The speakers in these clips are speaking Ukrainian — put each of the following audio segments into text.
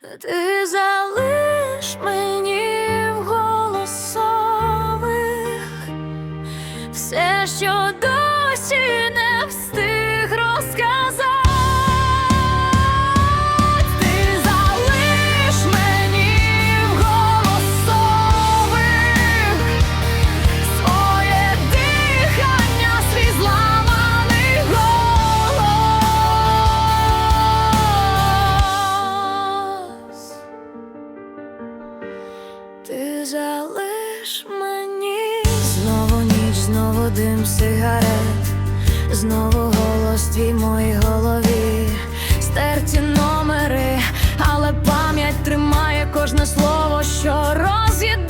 Ти залиш мені в голосових. Все, що досі залиш мені. Знову ніч, знову дим сигарет, знову голос твій моїй голові, стерті номери, але пам'ять тримає кожне слово, що роз'їдає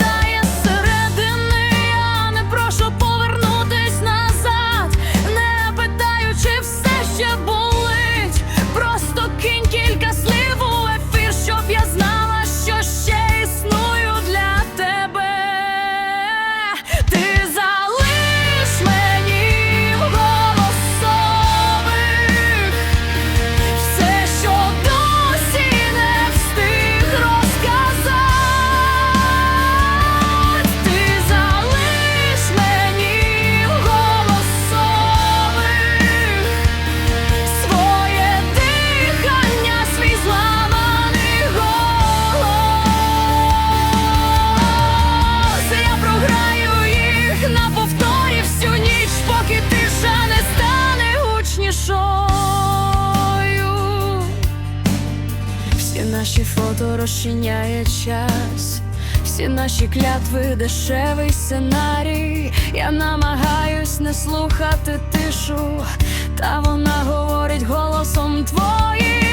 наші фото розчиняє час, всі наші клятви, дешевий сценарій. Я намагаюсь не слухати тишу, та вона говорить голосом твоїм.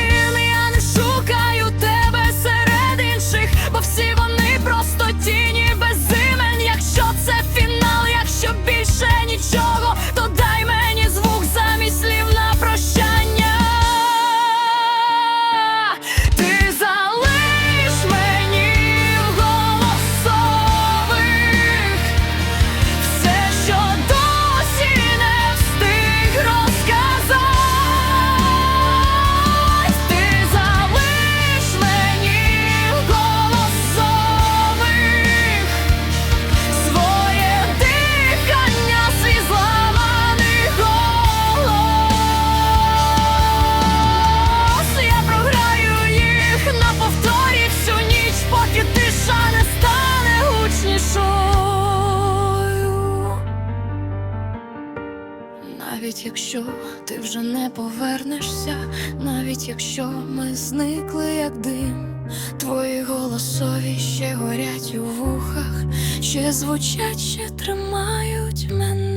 Навіть якщо ти вже не повернешся, навіть якщо ми зникли, як дим, твої голосові ще горять у вухах, ще звучать, ще тримають мене.